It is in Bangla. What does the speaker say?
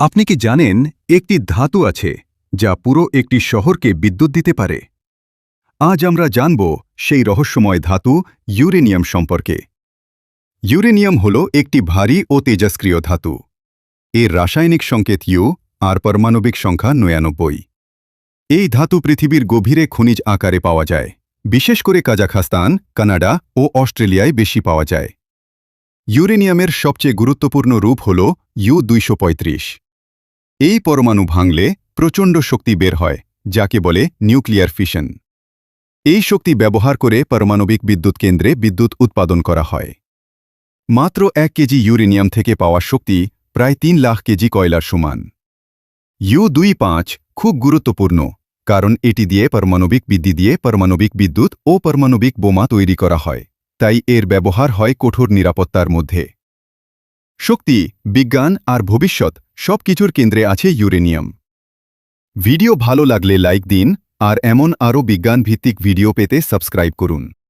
আপনি কি জানেন, একটি ধাতু আছে, যা পুরো একটি শহরকে বিদ্যুৎ দিতে পারে? আজ আমরা জানব সেই রহস্যময় ধাতু ইউরেনিয়াম সম্পর্কে। ইউরেনিয়াম হল একটি ভারী ও তেজস্ক্রিয় ধাতু। এর রাসায়নিক সংকেত ইউ, আর পারমাণবিক সংখ্যা নয়ানব্বই এই ধাতু পৃথিবীর গভীরে খনিজ আকারে পাওয়া যায়। বিশেষ করে কাজাখাস্তান, কানাডা ও অস্ট্রেলিয়ায় বেশি পাওয়া যায়। ইউরেনিয়ামের সবচেয়ে গুরুত্বপূর্ণ রূপ হল ইউ দুইশো এই পরমাণু ভাঙলে প্রচণ্ড শক্তি বের হয়, যাকে বলে নিউক্লিয়ার ফিশন এই শক্তি ব্যবহার করে পারমাণবিক বিদ্যুৎ কেন্দ্রে বিদ্যুৎ উৎপাদন করা হয়। মাত্র এক কেজি ইউরেনিয়াম থেকে পাওয়া শক্তি প্রায় তিন লাখ কেজি কয়লার সমান। ইউ দুই পাঁচ খুব গুরুত্বপূর্ণ, কারণ এটি দিয়ে পারমাণবিক বিদ্যুৎ দিয়ে পারমাণবিক বিদ্যুৎ ও পারমাণবিক বোমা তৈরি করা হয়, তাই এর ব্যবহার হয় কঠোর নিরাপত্তার মধ্যে। শক্তি, বিজ্ঞান আর ভবিষ্যৎ সবকিছুর কেন্দ্রে আছে ইউরেনিয়াম। ভিডিও ভালো লাগলে লাইক দিন আর এমন আরও বিজ্ঞান ভিত্তিক ভিডিও পেতে সাবস্ক্রাইব করুন।